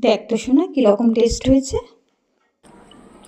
দেখ তো শোনা কীরকম টেস্ট হয়েছে।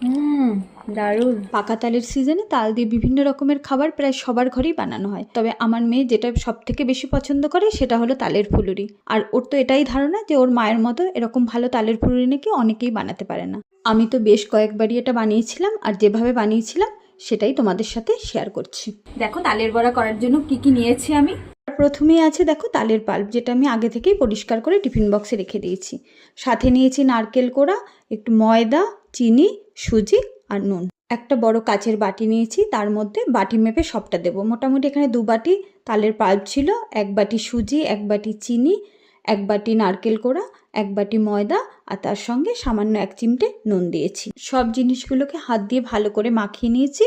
হুম দারুণ। পাকা তালের সিজনে তাল দিয়ে বিভিন্ন রকমের খাবার প্রায় সবার ঘরেই বানানো হয়। তবে আমার মেয়ে যেটা সব থেকে বেশি পছন্দ করে সেটা হলো তালের ফুলুরি। আর ওর তো এটাই ধারণা যে ওর মায়ের মতো এরকম ভালো তালের ফুলুরি নাকি অনেকেই বানাতে পারে না। আমি তো বেশ কয়েকবারই এটা বানিয়েছিলাম আর যেভাবে বানিয়েছিলাম সেটাই তোমাদের সাথে শেয়ার করছি। দেখো তালের বড়া করার জন্য কি কি নিয়েছি আমি? প্রথমেই আছে দেখো তালের পাল্প, যেটা আমি আগে থেকেই পরিষ্কার করে টিফিন বক্সে রেখে দিয়েছি। সাথে নিয়েছি নারকেল কোড়া, একটু ময়দা, চিনি, সুজি আর নুন। একটা বড় কাচের বাটি নিয়েছি, তার মধ্যে বাটি মেপে সবটা দেবো। মোটামুটি এখানে দু বাটি তালের পাল্প ছিল, এক বাটি সুজি, এক বাটি চিনি, এক বাটি নারকেল কোড়া, এক বাটি ময়দা আর তার সঙ্গে সামান্য এক চিমটে নুন দিয়েছি। সব জিনিসগুলোকে হাত দিয়ে ভালো করে মাখিয়ে নিয়েছি।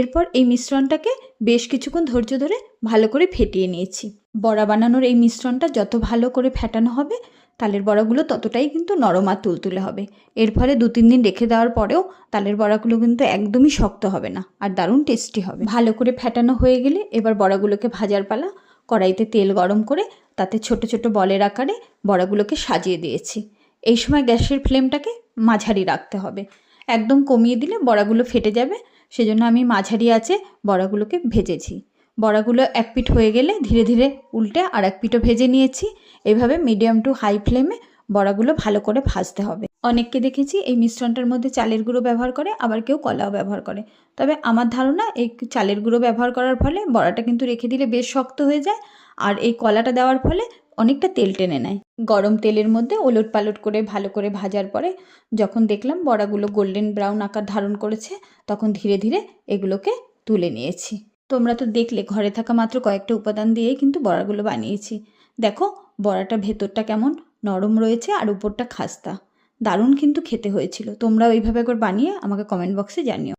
এরপর এই মিশ্রণটাকে বেশ কিছুক্ষণ ধৈর্য ধরে ভালো করে ফেটিয়ে নিয়েছি। বড়া বানানোর এই মিশ্রণটা যত ভালো করে ফেটানো হবে, তালের বড়াগুলো ততটাই কিন্তু নরম আর তুলতুলে হবে। এর ফলে দু তিন দিন রেখে দেওয়ার পরেও তালের বড়াগুলো কিন্তু একদমই শক্ত হবে না আর দারুণ টেস্টি হবে। ভালো করে ফেটানো হয়ে গেলে এবার বড়াগুলোকে ভাজার পালা, কড়াইতে তেল গরম করে তাতে ছোট ছোট বলের আকারে বড়াগুলোকে সাজিয়ে দিয়েছি। এই সময় গ্যাসের ফ্লেমটাকে মাঝারি রাখতে হবে। একদম কমিয়ে দিলে বড়াগুলো ফেটে যাবে। সেজন্য আমি মাঝারি আছে বড়াগুলোকে ভেজেছি। বড়াগুলো এক পিঠ হয়ে গেলে ধীরে ধীরে উল্টে আর এক পিঠও ভেজে নিয়েছি। এভাবে মিডিয়াম টু হাই ফ্লেমে বড়াগুলো ভালো করে ভাজতে হবে। অনেককে দেখেছি এই মিশ্রণটার মধ্যে চালের গুঁড়ো ব্যবহার করে, আবার কেউ কলাও ব্যবহার করে। তবে আমার ধারণা এই চালের গুঁড়ো ব্যবহার করার ফলে বড়াটা কিন্তু রেখে দিলে বেশ শক্ত হয়ে যায়, আর এই কলাটা দেওয়ার ফলে অনেকটা তেল টেনে নেয়। গরম তেলের মধ্যে ওলট পালট করে ভালো করে ভাজার পরে যখন দেখলাম বড়াগুলো গোল্ডেন ব্রাউন আকার ধারণ করেছে, তখন ধীরে ধীরে এগুলোকে তুলে নিয়েছি। তোমরা তো দেখলে ঘরে থাকা মাত্র কয়েকটা উপাদান দিয়েই কিন্তু বড়াগুলো বানিয়েছি। দেখো বড়াটা ভেতরটা কেমন? নরম রয়েছে আর উপরটা খাস্তা। দারুণ কিন্তু খেতে হয়েছিল। তোমরা ওইভাবে একবার বানিয়ে আমাকে কমেন্ট বক্সে জানিও।